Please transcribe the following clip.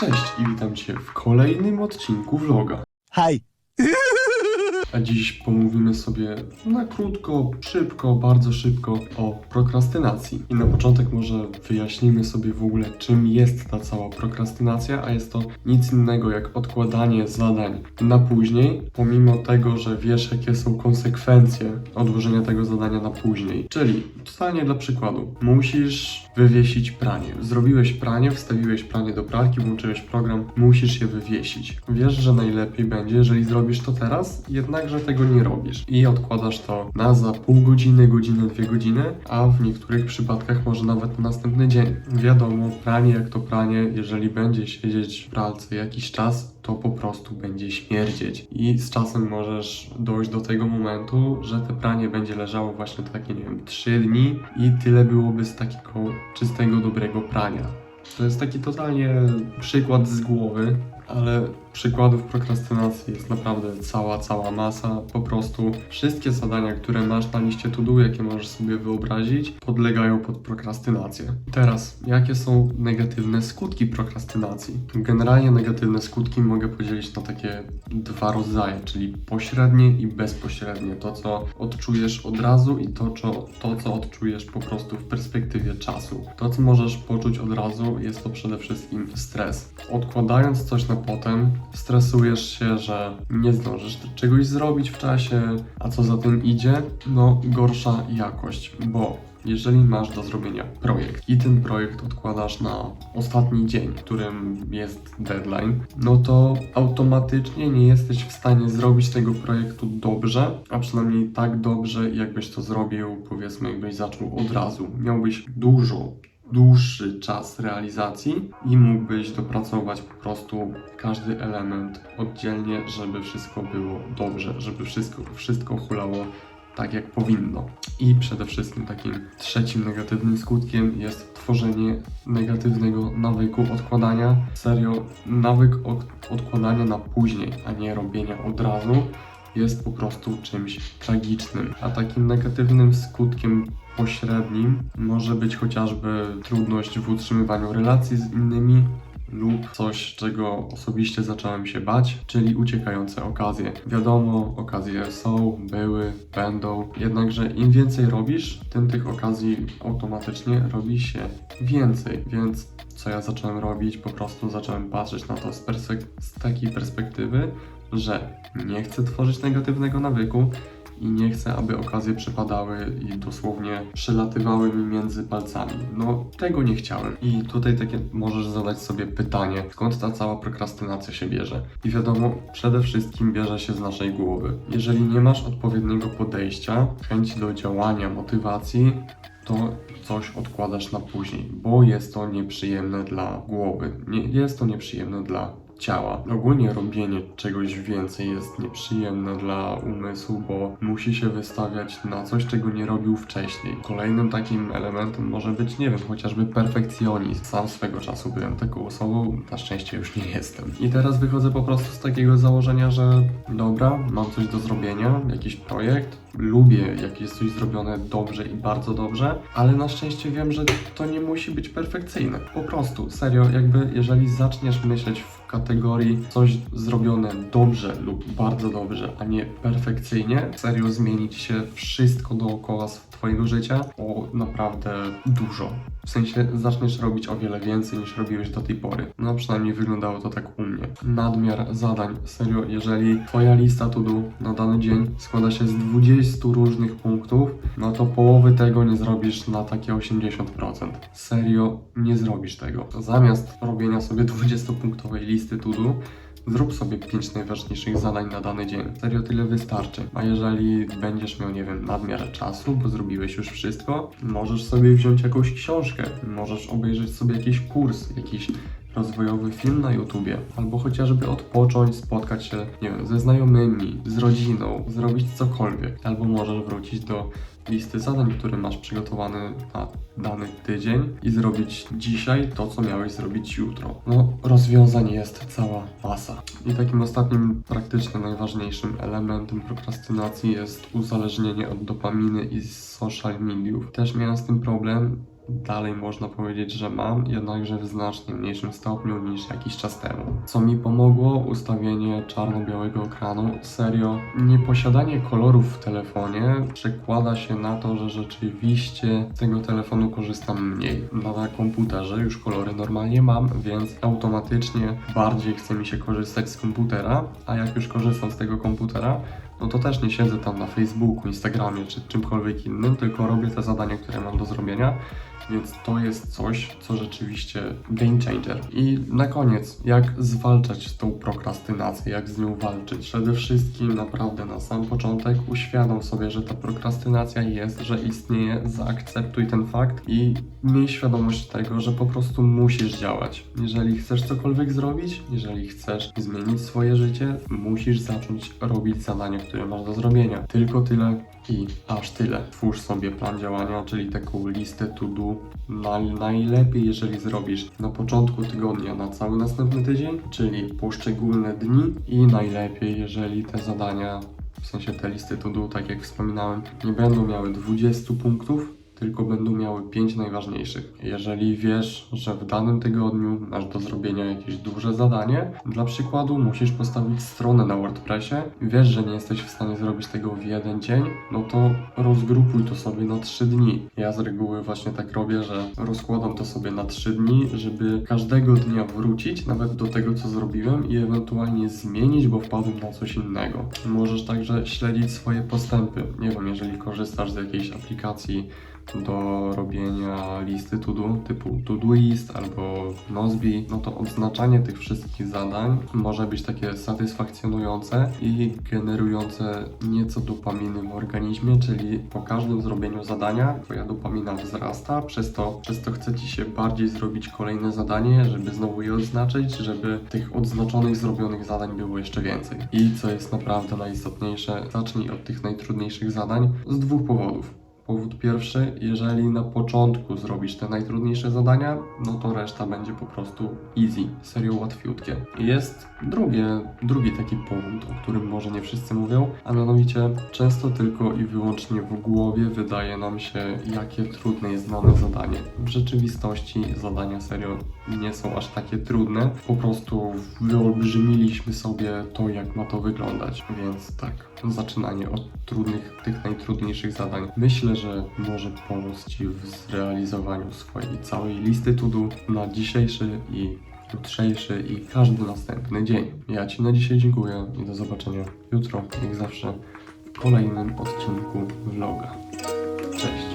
Cześć i witam Cię w kolejnym odcinku vloga. A dziś pomówimy sobie na krótko, szybko, bardzo szybko o prokrastynacji. I na początek może wyjaśnimy sobie w ogóle, czym jest ta cała prokrastynacja, a jest to nic innego jak odkładanie zadań na później, pomimo tego, że wiesz, jakie są konsekwencje odłożenia tego zadania na później. Czyli, totalnie dla przykładu, musisz wywiesić pranie. Zrobiłeś pranie, wstawiłeś pranie do pralki, włączyłeś program, musisz je wywiesić. Wiesz, że najlepiej będzie, jeżeli zrobisz to teraz, jednakże tego nie robisz. I odkładasz to na za pół godziny, godzinę, dwie godziny, a w niektórych przypadkach może nawet na następny dzień. Wiadomo, pranie jak to pranie, jeżeli będzie siedzieć w pralce jakiś czas, to po prostu będzie śmierdzieć. I z czasem możesz dojść do tego momentu, że te pranie będzie leżało właśnie takie, nie wiem, 3 dni i tyle byłoby z takiego czystego, dobrego prania. To jest taki totalnie przykład z głowy, ale przykładów prokrastynacji jest naprawdę cała, cała masa. Po prostu wszystkie zadania, które masz na liście to do, jakie możesz sobie wyobrazić, podlegają pod prokrastynację. Teraz, jakie są negatywne skutki prokrastynacji? Generalnie negatywne skutki mogę podzielić na takie dwa rodzaje, czyli pośrednie i bezpośrednie. To, co odczujesz od razu i to, co, to, co odczujesz po prostu w perspektywie czasu. To, co możesz poczuć od razu, jest to przede wszystkim stres. Odkładając coś na potem, stresujesz się, że nie zdążysz czegoś zrobić w czasie, a co za tym idzie, no gorsza jakość, bo jeżeli masz do zrobienia projekt i ten projekt odkładasz na ostatni dzień, którym jest deadline, no to automatycznie nie jesteś w stanie zrobić tego projektu dobrze, a przynajmniej tak dobrze, jakbyś to zrobił, powiedzmy, jakbyś zaczął od razu. Miałbyś dużo, dłuższy czas realizacji i mógłbyś dopracować po prostu każdy element oddzielnie, żeby wszystko było dobrze, żeby wszystko, wszystko hulało tak jak powinno. I przede wszystkim takim trzecim negatywnym skutkiem jest tworzenie negatywnego nawyku odkładania. Serio, nawyk od, odkładania na później, a nie robienia od razu jest po prostu czymś tragicznym. A takim negatywnym skutkiem pośrednim może być chociażby trudność w utrzymywaniu relacji z innymi lub coś, czego osobiście zacząłem się bać, czyli uciekające okazje. Wiadomo, okazje są, były, będą, jednakże im więcej robisz, tym tych okazji automatycznie robi się więcej, więc co ja zacząłem robić, po prostu zacząłem patrzeć na to z, z takiej perspektywy, że nie chcę tworzyć negatywnego nawyku i nie chcę, aby okazje przypadały i dosłownie przelatywały mi między palcami. No, tego nie chciałem. I tutaj takie możesz zadać sobie pytanie, skąd ta cała prokrastynacja się bierze? I wiadomo, przede wszystkim bierze się z naszej głowy. Jeżeli nie masz odpowiedniego podejścia, chęci do działania, motywacji, to coś odkładasz na później, bo jest to nieprzyjemne dla głowy. Nie, jest to nieprzyjemne dla ciała. Ogólnie robienie czegoś więcej jest nieprzyjemne dla umysłu, bo musi się wystawiać na coś, czego nie robił wcześniej. Kolejnym takim elementem może być, nie wiem, chociażby perfekcjonizm. Sam swego czasu byłem taką osobą, na szczęście już nie jestem. I teraz wychodzę po prostu z takiego założenia, że dobra, mam coś do zrobienia, jakiś projekt, lubię, jak jest coś zrobione dobrze i bardzo dobrze, ale na szczęście wiem, że to nie musi być perfekcyjne. Po prostu, serio, jakby jeżeli zaczniesz myśleć w kategorii coś zrobione dobrze lub bardzo dobrze, a nie perfekcyjnie, serio zmieni ci się wszystko dookoła twojego życia o naprawdę dużo. W sensie zaczniesz robić o wiele więcej niż robiłeś do tej pory. No przynajmniej wyglądało to tak u mnie. Nadmiar zadań. Serio, jeżeli twoja lista to do na dany dzień składa się z 20 różnych punktów, no to połowy tego nie zrobisz na takie 80%. Serio, nie zrobisz tego. Zamiast robienia sobie 20-punktowej listy to do, Zrób sobie 5 najważniejszych zadań na dany dzień. Serio tyle wystarczy. A jeżeli będziesz miał, nie wiem, nadmiar czasu, bo zrobiłeś już wszystko, możesz sobie wziąć jakąś książkę, możesz obejrzeć sobie jakiś kurs, jakiś rozwojowy film na YouTubie, albo chociażby odpocząć, spotkać się, nie wiem, ze znajomymi, z rodziną, zrobić cokolwiek, albo możesz wrócić do listy zadań, które masz przygotowane na dany tydzień i zrobić dzisiaj to, co miałeś zrobić jutro. No, rozwiązań jest cała masa. I takim ostatnim, praktycznym, najważniejszym elementem prokrastynacji jest uzależnienie od dopaminy i social mediów. Też miałem z tym problem, dalej można powiedzieć, że mam, jednakże w znacznie mniejszym stopniu niż jakiś czas temu. Co mi pomogło? Ustawienie czarno-białego ekranu. Serio, nieposiadanie kolorów w telefonie przekłada się na to, że rzeczywiście z tego telefonu korzystam mniej. Na komputerze już kolory normalnie mam, więc automatycznie bardziej chce mi się korzystać z komputera, a jak już korzystam z tego komputera, no to też nie siedzę tam na Facebooku, Instagramie czy czymkolwiek innym, tylko robię te zadania, które mam do zrobienia. Więc to jest coś, co rzeczywiście game changer. I na koniec, jak zwalczać tą prokrastynacją, jak z nią walczyć? Przede wszystkim naprawdę na sam początek uświadom sobie, że ta prokrastynacja jest, że istnieje, zaakceptuj ten fakt i miej świadomość tego, że po prostu musisz działać. Jeżeli chcesz cokolwiek zrobić, jeżeli chcesz zmienić swoje życie, musisz zacząć robić zadania, które masz do zrobienia. Tylko tyle i aż tyle. Twórz sobie plan działania, czyli taką listę to do. Naj- najlepiej, jeżeli zrobisz na początku tygodnia na cały następny tydzień, czyli poszczególne dni i najlepiej, jeżeli te zadania, w sensie te listy to do, tak jak wspominałem, nie będą miały 20 punktów, tylko będą miały 5 najważniejszych. Jeżeli wiesz, że w danym tygodniu masz do zrobienia jakieś duże zadanie, dla przykładu musisz postawić stronę na WordPressie, wiesz, że nie jesteś w stanie zrobić tego w jeden dzień, no to rozgrupuj to sobie na 3 dni. Ja z reguły właśnie tak robię, że rozkładam to sobie na 3 dni, żeby każdego dnia wrócić nawet do tego, co zrobiłem i ewentualnie zmienić, bo wpadłem na coś innego. Możesz także śledzić swoje postępy. Nie wiem, jeżeli korzystasz z jakiejś aplikacji do robienia listy to do typu Todoist albo Nozbi, no to odznaczanie tych wszystkich zadań może być takie satysfakcjonujące i generujące nieco dopaminy w organizmie, czyli po każdym zrobieniu zadania twoja dopamina wzrasta, przez to, przez to chce ci się bardziej zrobić kolejne zadanie, żeby znowu je odznaczyć, żeby tych odznaczonych, zrobionych zadań było jeszcze więcej. I co jest naprawdę najistotniejsze, zacznij od tych najtrudniejszych zadań z dwóch powodów. Powód pierwszy, jeżeli na początku zrobisz te najtrudniejsze zadania, no to reszta będzie po prostu easy, serio łatwiutkie. Jest drugie, drugi taki powód, o którym może nie wszyscy mówią, a mianowicie często tylko i wyłącznie w głowie wydaje nam się, jakie trudne jest dane zadanie. W rzeczywistości zadania serio nie są aż takie trudne, po prostu wyolbrzymiliśmy sobie to, jak ma to wyglądać, więc tak, zaczynanie od trudnych, tych najtrudniejszych zadań. Myślę, że może pomóc Ci w zrealizowaniu swojej całej listy to do na dzisiejszy i jutrzejszy i każdy następny dzień. Ja Ci na dzisiaj dziękuję i do zobaczenia jutro, jak zawsze, w kolejnym odcinku vloga. Cześć!